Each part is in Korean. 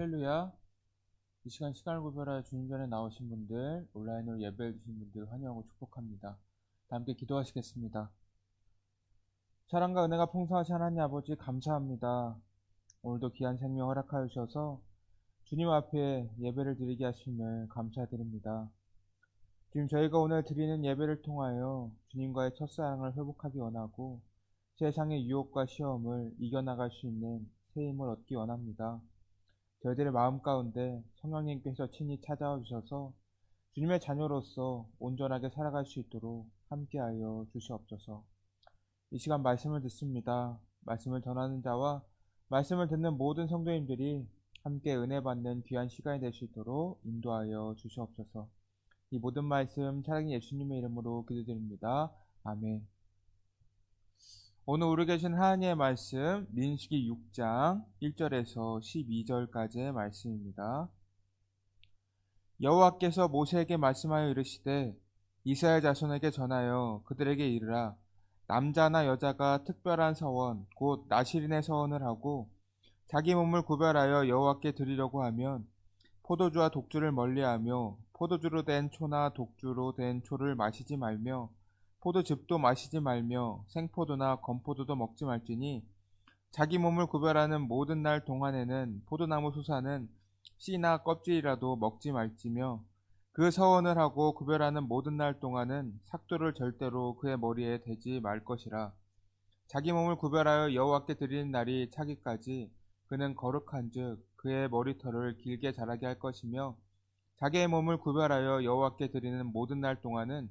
할렐루야. 이 시간 시간을 구별하여 주님 전에 나오신 분들, 온라인으로 예배해 주신 분들 환영하고 축복합니다. 다 함께 기도하시겠습니다. 사랑과 은혜가 풍성하신 하나님 아버지 감사합니다. 오늘도 귀한 생명 허락하여 주셔서 주님 앞에 예배를 드리게 하심을 감사드립니다. 주님 저희가 오늘 드리는 예배를 통하여 주님과의 첫사랑을 회복하기 원하고 세상의 유혹과 시험을 이겨나갈 수 있는 새 힘을 얻기 원합니다. 저희들의 마음 가운데 성령님께서 친히 찾아와 주셔서 주님의 자녀로서 온전하게 살아갈 수 있도록 함께하여 주시옵소서. 이 시간 말씀을 듣습니다. 말씀을 전하는 자와 말씀을 듣는 모든 성도님들이 함께 은혜 받는 귀한 시간이 될 수 있도록 인도하여 주시옵소서. 이 모든 말씀 사랑의 예수님의 이름으로 기도드립니다. 아멘. 오늘 우리 계신 하나님의 말씀 민수기 6장 1절에서 12절까지의 말씀입니다. 여호와께서 모세에게 말씀하여 이르시되 이스라엘 자손에게 전하여 그들에게 이르라 남자나 여자가 특별한 서원 곧 나시린의 서원을 하고 자기 몸을 구별하여 여호와께 드리려고 하면 포도주와 독주를 멀리하며 포도주로 된 초나 독주로 된 초를 마시지 말며 포도즙도 마시지 말며 생포도나 건포도도 먹지 말지니 자기 몸을 구별하는 모든 날 동안에는 포도나무 수사는 씨나 껍질이라도 먹지 말지며 그 서원을 하고 구별하는 모든 날 동안은 삭도를 절대로 그의 머리에 대지 말 것이라. 자기 몸을 구별하여 여호와께 드리는 날이 차기까지 그는 거룩한즉 그의 머리털을 길게 자라게 할 것이며 자기의 몸을 구별하여 여호와께 드리는 모든 날 동안은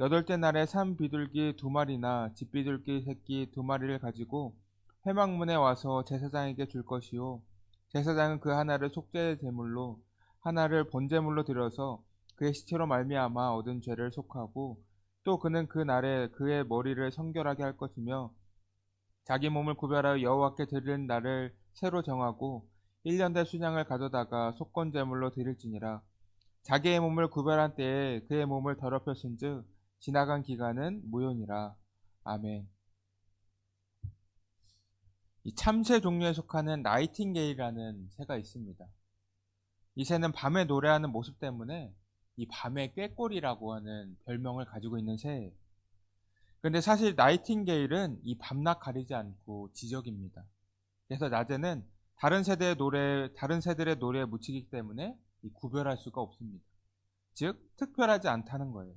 여덟째 날에 산 비둘기 두 마리나 집비둘기 새끼 두 마리를 가지고 회막문에 와서 제사장에게 줄 것이요. 제사장은 그 하나를 속죄 제물로 하나를 번제물로 드려서 그의 시체로 말미암아 얻은 죄를 속하고 또 그는 그 날에 그의 머리를 성결하게 할 것이며 자기 몸을 구별하여 여호와께 드리는 날을 새로 정하고 1년 대 순양을 가져다가 속건 제물로 드릴지니라. 자기의 몸을 구별한 때에 그의 몸을 더럽혔은즉 지나간 기간은 무효니라. 아멘. 이 참새 종류에 속하는 나이팅게일이라는 새가 있습니다. 이 새는 밤에 노래하는 모습 때문에 이 밤의 꾀꼬리라고 하는 별명을 가지고 있는 새예요. 근데 사실 나이팅게일은 이 밤낮 가리지 않고 지적입니다. 그래서 낮에는 다른 세대의 노래, 다른 세들의 노래에 묻히기 때문에 구별할 수가 없습니다. 즉, 특별하지 않다는 거예요.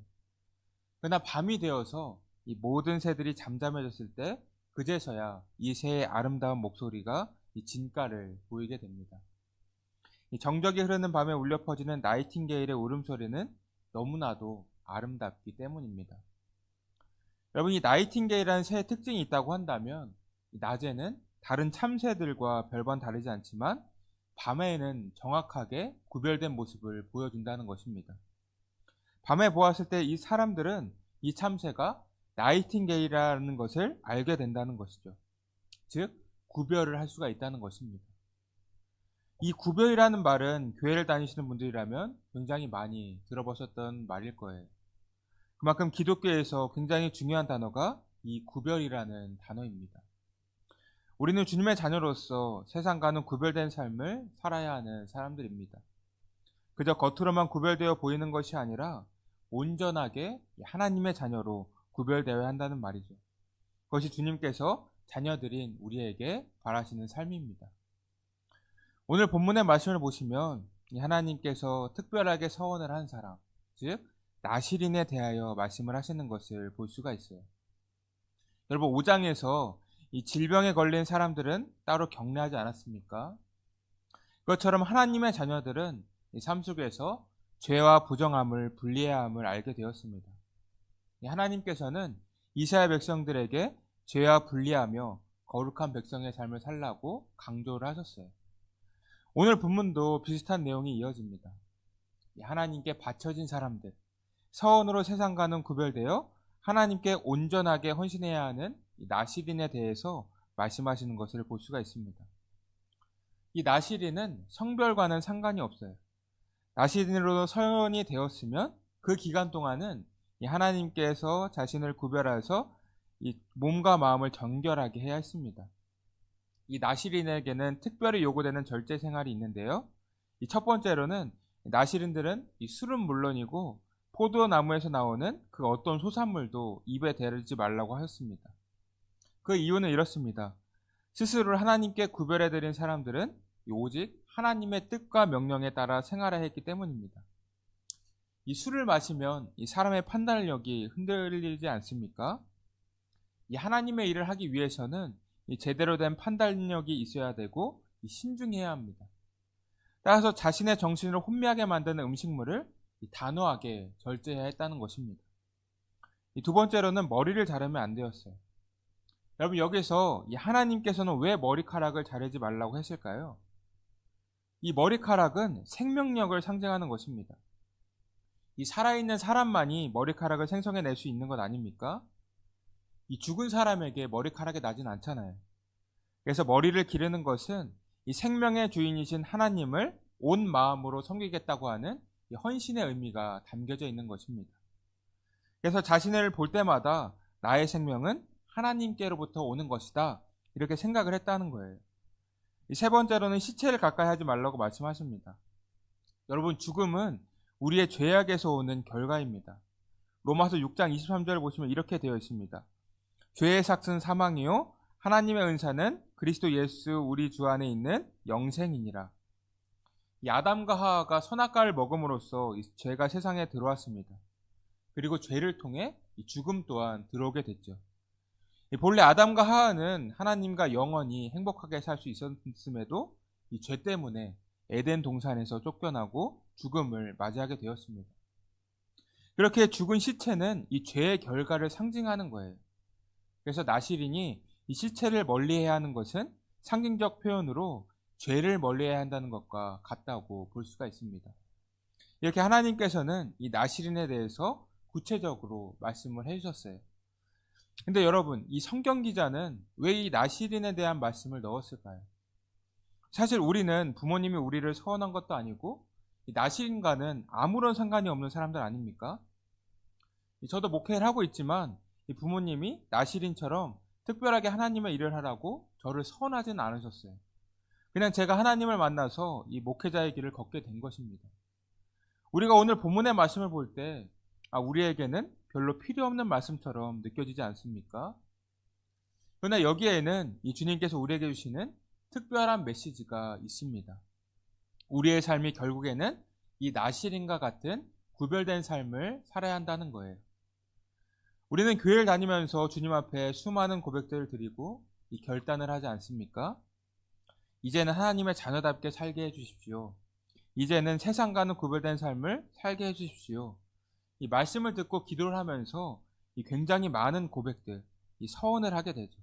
그러나 밤이 되어서 이 모든 새들이 잠잠해졌을 때 그제서야 이 새의 아름다운 목소리가 이 진가를 보이게 됩니다. 이 정적이 흐르는 밤에 울려 퍼지는 나이팅게일의 울음소리는 너무나도 아름답기 때문입니다. 여러분 이 나이팅게일이라는 새의 특징이 있다고 한다면 낮에는 다른 참새들과 별반 다르지 않지만 밤에는 정확하게 구별된 모습을 보여준다는 것입니다. 밤에 보았을 때 이 사람들은 이 참새가 나이팅게일이라는 것을 알게 된다는 것이죠. 즉, 구별을 할 수가 있다는 것입니다. 이 구별이라는 말은 교회를 다니시는 분들이라면 굉장히 많이 들어보셨던 말일 거예요. 그만큼 기독교에서 굉장히 중요한 단어가 이 구별이라는 단어입니다. 우리는 주님의 자녀로서 세상과는 구별된 삶을 살아야 하는 사람들입니다. 그저 겉으로만 구별되어 보이는 것이 아니라 온전하게 하나님의 자녀로 구별되어야 한다는 말이죠. 그것이 주님께서 자녀들인 우리에게 바라시는 삶입니다. 오늘 본문의 말씀을 보시면 하나님께서 특별하게 서원을 한 사람, 즉 나시린에 대하여 말씀을 하시는 것을 볼 수가 있어요. 여러분 5장에서 이 질병에 걸린 사람들은 따로 격려하지 않았습니까? 그것처럼 하나님의 자녀들은 삶 속에서 죄와 부정함을 분리해야 함을 알게 되었습니다. 하나님께서는 이스라엘 백성들에게 죄와 분리하며 거룩한 백성의 삶을 살라고 강조를 하셨어요. 오늘 본문도 비슷한 내용이 이어집니다. 하나님께 바쳐진 사람들, 서원으로 세상과는 구별되어 하나님께 온전하게 헌신해야 하는 나시린에 대해서 말씀하시는 것을 볼 수가 있습니다. 이 나시린은 성별과는 상관이 없어요. 나시린으로 서원이 되었으면 그 기간 동안은 하나님께서 자신을 이 몸과 마음을 정결하게 해야 했습니다. 이 나시린에게는 특별히 요구되는 절제 생활이 있는데요. 이 첫 번째로는 나시린들은 이 술은 물론이고 포도나무에서 나오는 그 어떤 소산물도 입에 대지 말라고 하였습니다. 그 이유는 이렇습니다. 스스로를 하나님께 구별해드린 사람들은 오직 하나님의 뜻과 명령에 따라 생활해야 했기 때문입니다. 이 술을 마시면 이 사람의 판단력이 흔들리지 않습니까? 이 하나님의 일을 하기 위해서는 이 제대로 된 판단력이 있어야 되고 신중해야 합니다. 따라서 자신의 정신을 혼미하게 만드는 음식물을 단호하게 절제해야 했다는 것입니다. 두 번째로는 머리를 자르면 안 되었어요. 여러분 여기서 하나님께서는 왜 머리카락을 자르지 말라고 했을까요? 이 머리카락은 생명력을 상징하는 것입니다. 이 살아있는 사람만이 머리카락을 생성해낼 수 있는 것 아닙니까? 이 죽은 사람에게 머리카락이 나진 않잖아요. 그래서 머리를 기르는 것은 이 생명의 주인이신 하나님을 온 마음으로 섬기겠다고 하는 헌신의 의미가 담겨져 있는 것입니다. 그래서 자신을 볼 때마다 나의 생명은 하나님께로부터 오는 것이다. 이렇게 생각을 했다는 거예요. 세 번째로는 시체를 가까이 하지 말라고 말씀하십니다. 여러분, 죽음은 우리의 죄악에서 오는 결과입니다. 로마서 6장 23절을 보시면 이렇게 되어 있습니다. 죄의 삭은 사망이요 하나님의 은사는 그리스도 예수 우리 주 안에 있는 영생이니라. 이 아담과 하하가 선악과를 먹음으로써 죄가 세상에 들어왔습니다. 그리고 죄를 통해 죽음 또한 들어오게 됐죠. 본래 아담과 하하는 하나님과 영원히 행복하게 살 수 있었음에도 이 죄 때문에 에덴 동산에서 쫓겨나고 죽음을 맞이하게 되었습니다. 그렇게 죽은 시체는 이 죄의 결과를 상징하는 거예요. 그래서 나시린이 이 시체를 멀리해야 하는 것은 상징적 표현으로 죄를 멀리해야 한다는 것과 같다고 볼 수가 있습니다. 이렇게 하나님께서는 이 나시린에 대해서 구체적으로 말씀을 해주셨어요. 근데 여러분, 이 성경 기자는 왜 이 나시린에 대한 말씀을 넣었을까요? 사실 우리는 부모님이 우리를 서원한 것도 아니고 나시린과는 아무런 상관이 없는 사람들 아닙니까? 저도 목회를 하고 있지만 부모님이 나시린처럼 특별하게 하나님의 일을 하라고 저를 서원하진 않으셨어요. 그냥 제가 하나님을 만나서 이 목회자의 길을 걷게 된 것입니다. 우리가 오늘 본문의 말씀을 볼 때, 아, 우리에게는 별로 필요 없는 말씀처럼 느껴지지 않습니까? 그러나 여기에는 이 주님께서 우리에게 주시는 특별한 메시지가 있습니다. 우리의 삶이 결국에는 이 나시린과 같은 구별된 삶을 살아야 한다는 거예요. 우리는 교회를 다니면서 주님 앞에 수많은 고백들을 드리고 이 결단을 하지 않습니까? 이제는 하나님의 자녀답게 살게 해주십시오. 이제는 세상과는 구별된 삶을 살게 해주십시오. 이 말씀을 듣고 기도를 하면서 이 굉장히 많은 고백들, 이 서원을 하게 되죠.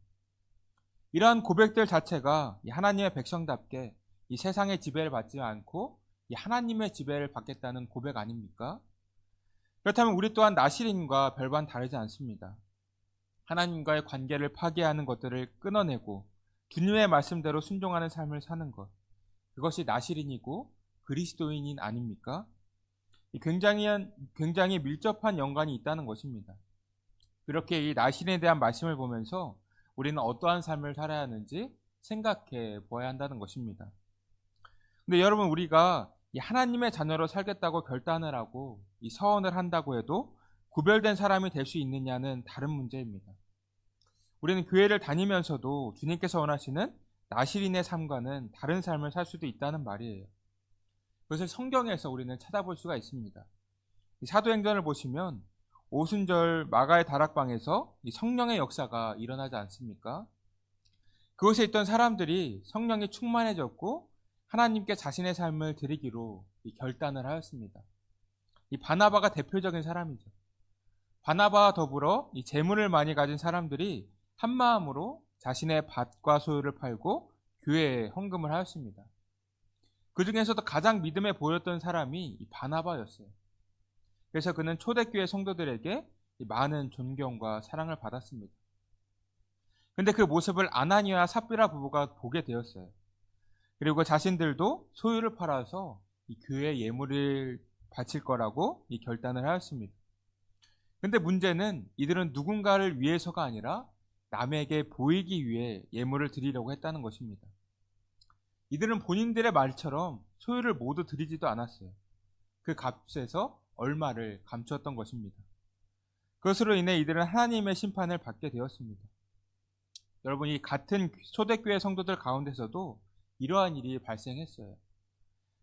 이러한 고백들 자체가 하나님의 백성답게 이 세상의 지배를 받지 않고 이 하나님의 지배를 받겠다는 고백 아닙니까? 그렇다면 우리 또한 나시린과 별반 다르지 않습니다. 하나님과의 관계를 파괴하는 것들을 끊어내고 주님의 말씀대로 순종하는 삶을 사는 것. 그것이 나시린이고 그리스도인인 아닙니까? 굉장히, 굉장히 밀접한 연관이 있다는 것입니다. 그렇게 이 나신에 대한 말씀을 보면서 우리는 어떠한 삶을 살아야 하는지 생각해 보아야 한다는 것입니다. 근데 여러분, 우리가 하나님의 자녀로 살겠다고 결단을 하고 이 서원을 한다고 해도 구별된 사람이 될 수 있느냐는 다른 문제입니다. 우리는 교회를 다니면서도 주님께서 원하시는 나시린의 삶과는 다른 삶을 살 수도 있다는 말이에요. 그것을 성경에서 우리는 찾아볼 수가 있습니다. 사도행전을 보시면 오순절 마가의 다락방에서 성령의 역사가 일어나지 않습니까? 그곳에 있던 사람들이 성령이 충만해졌고 하나님께 자신의 삶을 드리기로 결단을 하였습니다. 이 바나바가 대표적인 사람이죠. 바나바와 더불어 이 재물을 많이 가진 사람들이 한 마음으로 자신의 밭과 소유를 팔고 교회에 헌금을 하였습니다. 그 중에서도 가장 믿음에 보였던 사람이 이 바나바였어요. 그래서 그는 초대교회 성도들에게 많은 존경과 사랑을 받았습니다. 근데 그 모습을 아나니아 삽비라 부부가 보게 되었어요. 그리고 자신들도 소유를 팔아서 이 교회 예물을 바칠 거라고 이 결단을 하였습니다. 근데 문제는 이들은 누군가를 위해서가 아니라 남에게 보이기 위해 예물을 드리려고 했다는 것입니다. 이들은 본인들의 말처럼 소유를 모두 드리지도 않았어요. 그 값에서 얼마를 감추었던 것입니다. 그것으로 인해 이들은 하나님의 심판을 받게 되었습니다. 여러분, 이 같은 초대교회 성도들 가운데서도 이러한 일이 발생했어요.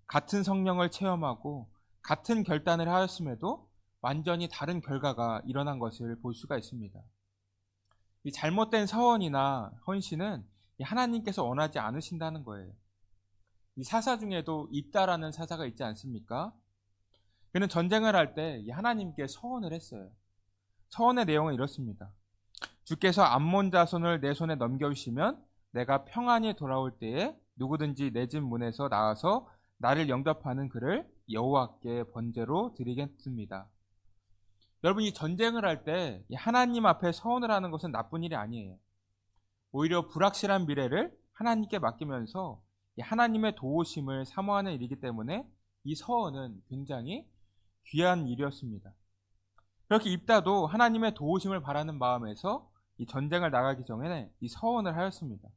같은 성령을 체험하고 같은 결단을 하였음에도 완전히 다른 결과가 일어난 것을 볼 수가 있습니다. 이 잘못된 서원이나 헌신은 하나님께서 원하지 않으신다는 거예요. 이 사사 중에도 입다라는 사사가 있지 않습니까? 그는 전쟁을 할 때 하나님께 서원을 했어요. 서원의 내용은 이렇습니다. 주께서 암몬 자손을 내 손에 넘겨주시면 내가 평안히 돌아올 때에 누구든지 내 집 문에서 나와서 나를 영접하는 그를 여호와께 번제로 드리겠습니다. 여러분 이 전쟁을 할 때 하나님 앞에 서원을 하는 것은 나쁜 일이 아니에요. 오히려 불확실한 미래를 하나님께 맡기면서 하나님의 도우심을 사모하는 일이기 때문에 이 서원은 굉장히 귀한 일이었습니다. 그렇게 입다도 하나님의 도우심을 바라는 마음에서 이 전쟁을 나가기 전에 이 서원을 하였습니다.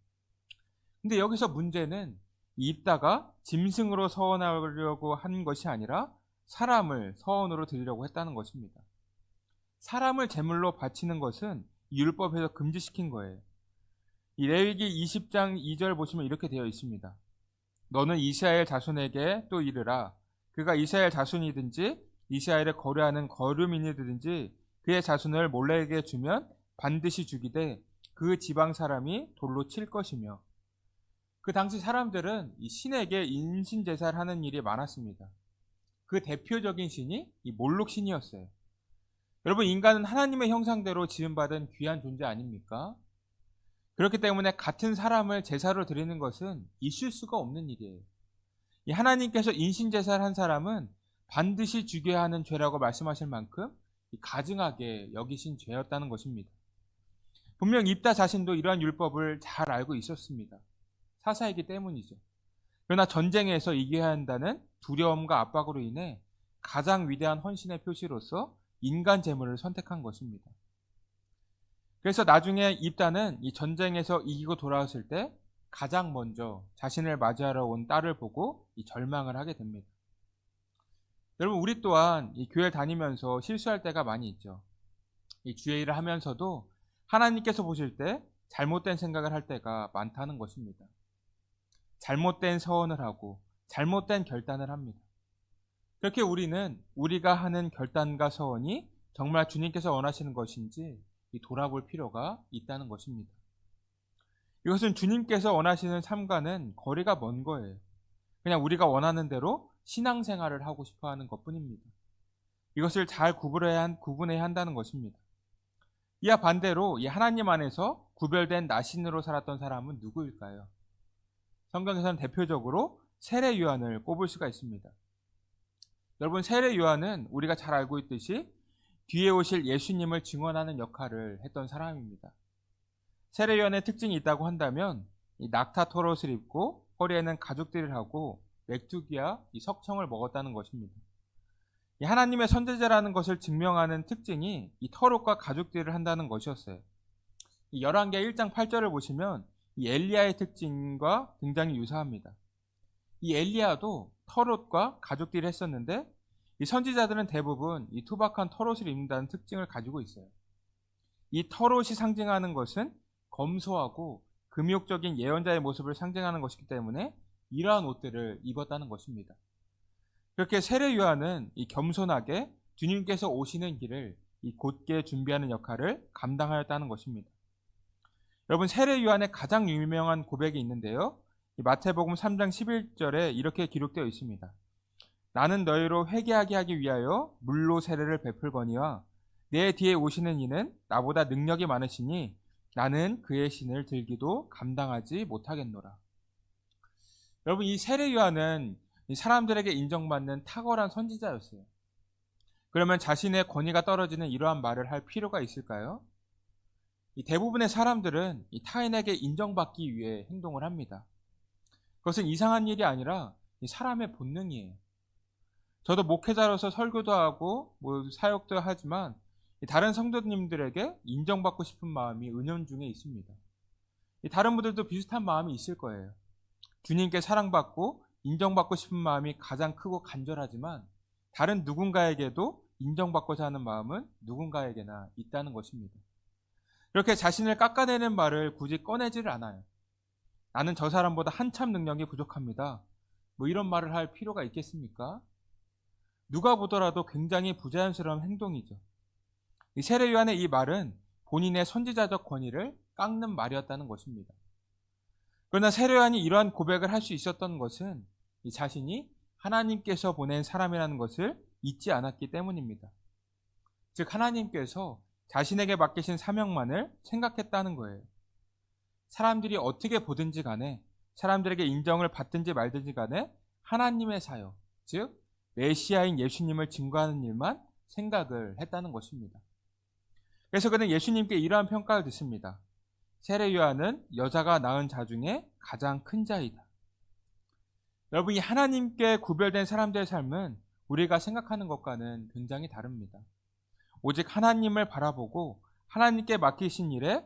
근데 여기서 문제는 입다가 짐승으로 서원하려고 한 것이 아니라 사람을 서원으로 드리려고 했다는 것입니다. 사람을 제물로 바치는 것은 율법에서 금지시킨 거예요. 이 레위기 20장 2절 보시면 이렇게 되어 있습니다. 너는 이스라엘 자손에게 또 이르라 그가 이스라엘 자손이든지 이스라엘을 거래하는 거류민이든지 그의 자손을 몰래에게 주면 반드시 죽이되 그 지방 사람이 돌로 칠 것이며 그 당시 사람들은 이 신에게 인신 제사를 하는 일이 많았습니다. 그 대표적인 신이 이 몰록 신이었어요. 여러분 인간은 하나님의 형상대로 지음받은 귀한 존재 아닙니까? 그렇기 때문에 같은 사람을 제사로 드리는 것은 있을 수가 없는 일이에요. 하나님께서 인신제사를 한 사람은 반드시 죽여야 하는 죄라고 말씀하실 만큼 가증하게 여기신 죄였다는 것입니다. 분명 입다 자신도 이러한 율법을 잘 알고 있었습니다. 사사이기 때문이죠. 그러나 전쟁에서 이겨야 한다는 두려움과 압박으로 인해 가장 위대한 헌신의 표시로서 인간 재물을 선택한 것입니다. 그래서 나중에 입다는 이 전쟁에서 이기고 돌아왔을 때 가장 먼저 자신을 맞이하러 온 딸을 보고 이 절망을 하게 됩니다. 여러분, 우리 또한 이 교회 다니면서 실수할 때가 많이 있죠. 이 주의 일을 하면서도 하나님께서 보실 때 잘못된 생각을 할 때가 많다는 것입니다. 잘못된 서원을 하고 잘못된 결단을 합니다. 그렇게 우리는 우리가 하는 결단과 서원이 정말 주님께서 원하시는 것인지 돌아볼 필요가 있다는 것입니다. 이것은 주님께서 원하시는 삶과는 거리가 먼 거예요. 그냥 우리가 원하는 대로 신앙생활을 하고 싶어 하는 것 뿐입니다. 이것을 잘 구분해야, 구분해야 한다는 것입니다. 이와 반대로 이 하나님 안에서 구별된 나신으로 살았던 사람은 누구일까요? 성경에서는 대표적으로 세례 요한을 꼽을 수가 있습니다. 여러분 세례 요한은 우리가 잘 알고 있듯이 뒤에 오실 예수님을 증언하는 역할을 했던 사람입니다. 세례 요한의 특징이 있다고 한다면 낙타 토롯을 입고 허리에는 가죽들을 하고 맥주기와 석청을 먹었다는 것입니다. 하나님의 선제자라는 것을 증명하는 특징이 이 털옷과 가죽들을 한다는 것이었어요. 열왕기 1장 8절을 보시면 이 엘리야의 특징과 굉장히 유사합니다. 이 엘리야도 털옷과 가죽들을 했었는데 이 선지자들은 대부분 이 투박한 털옷을 입는다는 특징을 가지고 있어요. 이 털옷이 상징하는 것은 검소하고 금욕적인 예언자의 모습을 상징하는 것이기 때문에 이러한 옷들을 입었다는 것입니다. 그렇게 세례 요한은 이 겸손하게 주님께서 오시는 길을 이 곧게 준비하는 역할을 감당하였다는 것입니다. 여러분 세례 요한의 가장 유명한 고백이 있는데요. 마태복음 3장 11절에 이렇게 기록되어 있습니다. 나는 너희로 회개하게 하기 위하여 물로 세례를 베풀거니와 내 뒤에 오시는 이는 나보다 능력이 많으시니 나는 그의 신을 들기도 감당하지 못하겠노라. 여러분 이 세례 요한은 이 사람들에게 인정받는 탁월한 선지자였어요. 그러면 자신의 권위가 떨어지는 이러한 말을 할 필요가 있을까요? 이 대부분의 사람들은 이 타인에게 인정받기 위해 행동을 합니다. 그것은 이상한 일이 아니라 이 사람의 본능이에요. 저도 목회자로서 설교도 하고 뭐 사역도 하지만 다른 성도님들에게 인정받고 싶은 마음이 은연 중에 있습니다. 다른 분들도 비슷한 마음이 있을 거예요. 주님께 사랑받고 인정받고 싶은 마음이 가장 크고 간절하지만 다른 누군가에게도 인정받고자 하는 마음은 누군가에게나 있다는 것입니다. 이렇게 자신을 깎아내는 말을 굳이 꺼내지를 않아요. 나는 저 사람보다 한참 능력이 부족합니다. 뭐 이런 말을 할 필요가 있겠습니까? 누가 보더라도 굉장히 부자연스러운 행동이죠. 이 세례 요한의 이 말은 본인의 선지자적 권위를 깎는 말이었다는 것입니다. 그러나 세례 요한이 이러한 고백을 할 수 있었던 것은 이 자신이 하나님께서 보낸 사람이라는 것을 잊지 않았기 때문입니다. 즉 하나님께서 자신에게 맡기신 사명만을 생각했다는 거예요. 사람들이 어떻게 보든지 간에 사람들에게 인정을 받든지 말든지 간에 하나님의 사역, 즉 메시아인 예수님을 증거하는 일만 생각을 했다는 것입니다. 그래서 그는 예수님께 이러한 평가를 듣습니다. 세례 요한은 여자가 낳은 자 중에 가장 큰 자이다. 여러분, 이 하나님께 구별된 사람들의 삶은 우리가 생각하는 것과는 굉장히 다릅니다. 오직 하나님을 바라보고 하나님께 맡기신 일에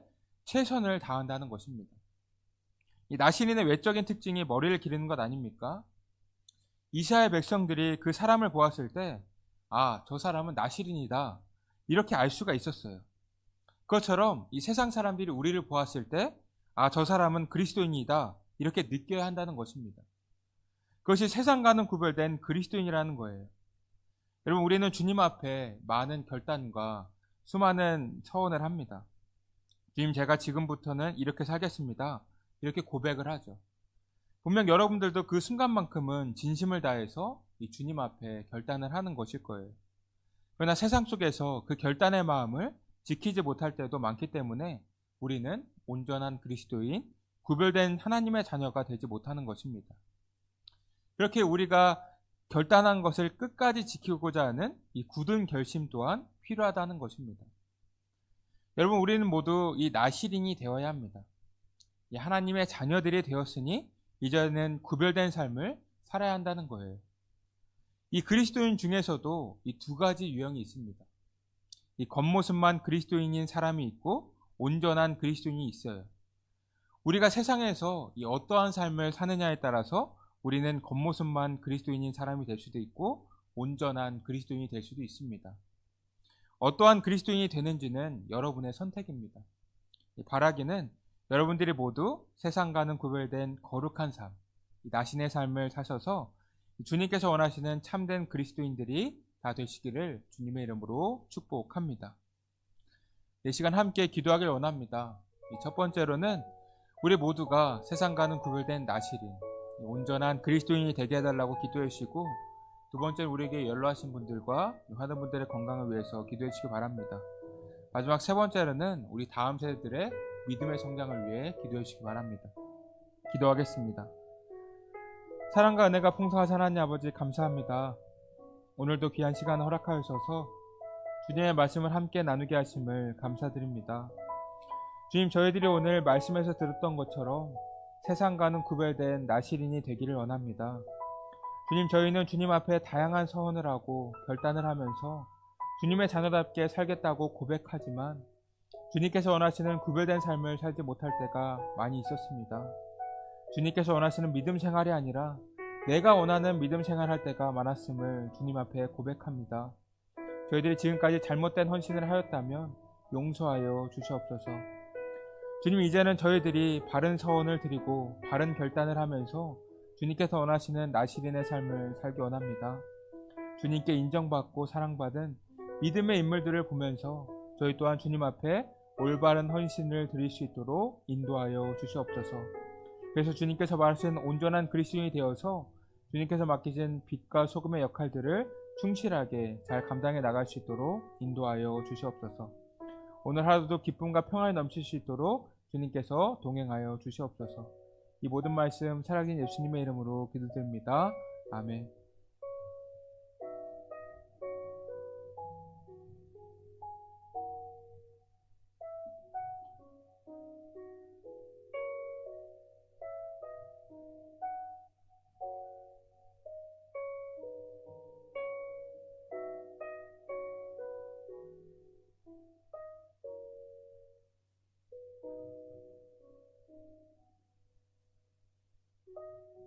최선을 다한다는 것입니다. 이 나시린의 외적인 특징이 머리를 기르는 것 아닙니까? 이스라엘 백성들이 그 사람을 보았을 때, 아, 저 사람은 나시린이다. 이렇게 알 수가 있었어요. 그것처럼 이 세상 사람들이 우리를 보았을 때, 아, 저 사람은 그리스도인이다. 이렇게 느껴야 한다는 것입니다. 그것이 세상과는 구별된 그리스도인이라는 거예요. 여러분, 우리는 주님 앞에 많은 결단과 수많은 서원을 합니다. 주님, 제가 지금부터는 이렇게 살겠습니다. 이렇게 고백을 하죠. 분명 여러분들도 그 순간만큼은 진심을 다해서 이 주님 앞에 결단을 하는 것일 거예요. 그러나 세상 속에서 그 결단의 마음을 지키지 못할 때도 많기 때문에 우리는 온전한 그리스도인, 구별된 하나님의 자녀가 되지 못하는 것입니다. 그렇게 우리가 결단한 것을 끝까지 지키고자 하는 이 굳은 결심 또한 필요하다는 것입니다. 여러분, 우리는 모두 이 나시린이 되어야 합니다. 하나님의 자녀들이 되었으니 이제는 구별된 삶을 살아야 한다는 거예요. 이 그리스도인 중에서도 이 두 가지 유형이 있습니다. 이 겉모습만 그리스도인인 사람이 있고 온전한 그리스도인이 있어요. 우리가 세상에서 이 어떠한 삶을 사느냐에 따라서 우리는 겉모습만 그리스도인인 사람이 될 수도 있고 온전한 그리스도인이 될 수도 있습니다. 어떠한 그리스도인이 되는지는 여러분의 선택입니다. 바라기는 여러분들이 모두 세상과는 구별된 거룩한 삶, 나신의 삶을 사셔서 주님께서 원하시는 참된 그리스도인들이 다 되시기를 주님의 이름으로 축복합니다. 이 시간 함께 기도하길 원합니다. 첫 번째로는 우리 모두가 세상과는 구별된 나시린, 온전한 그리스도인이 되게 해달라고 기도해 주시고 두 번째는 우리에게 연로하신 분들과 하는 분들의 건강을 위해서 기도해 주시기 바랍니다. 마지막 세 번째로는 우리 다음 세대들의 믿음의 성장을 위해 기도해 주시기 바랍니다. 기도하겠습니다. 사랑과 은혜가 풍성하신 하나님 아버지 감사합니다. 오늘도 귀한 시간 허락하셔서 주님의 말씀을 함께 나누게 하심을 감사드립니다. 주님 저희들이 오늘 말씀에서 들었던 것처럼 세상과는 구별된 나시린이 되기를 원합니다. 주님 저희는 주님 앞에 다양한 서원을 하고 결단을 하면서 주님의 자녀답게 살겠다고 고백하지만 주님께서 원하시는 구별된 삶을 살지 못할 때가 많이 있었습니다. 주님께서 원하시는 믿음 생활이 아니라 내가 원하는 믿음 생활할 때가 많았음을 주님 앞에 고백합니다. 저희들이 지금까지 잘못된 헌신을 하였다면 용서하여 주시옵소서. 주님 이제는 저희들이 바른 서원을 드리고 바른 결단을 하면서 주님께서 원하시는 나시린의 삶을 살기 원합니다. 주님께 인정받고 사랑받은 믿음의 인물들을 보면서 저희 또한 주님 앞에 올바른 헌신을 드릴 수 있도록 인도하여 주시옵소서. 그래서 주님께서 말하신 온전한 그리스도인이 되어서 주님께서 맡기신 빛과 소금의 역할들을 충실하게 잘 감당해 나갈 수 있도록 인도하여 주시옵소서. 오늘 하루도 기쁨과 평안이 넘칠 수 있도록 주님께서 동행하여 주시옵소서. 이 모든 말씀 살아계신 예수님의 이름으로 기도드립니다. 아멘.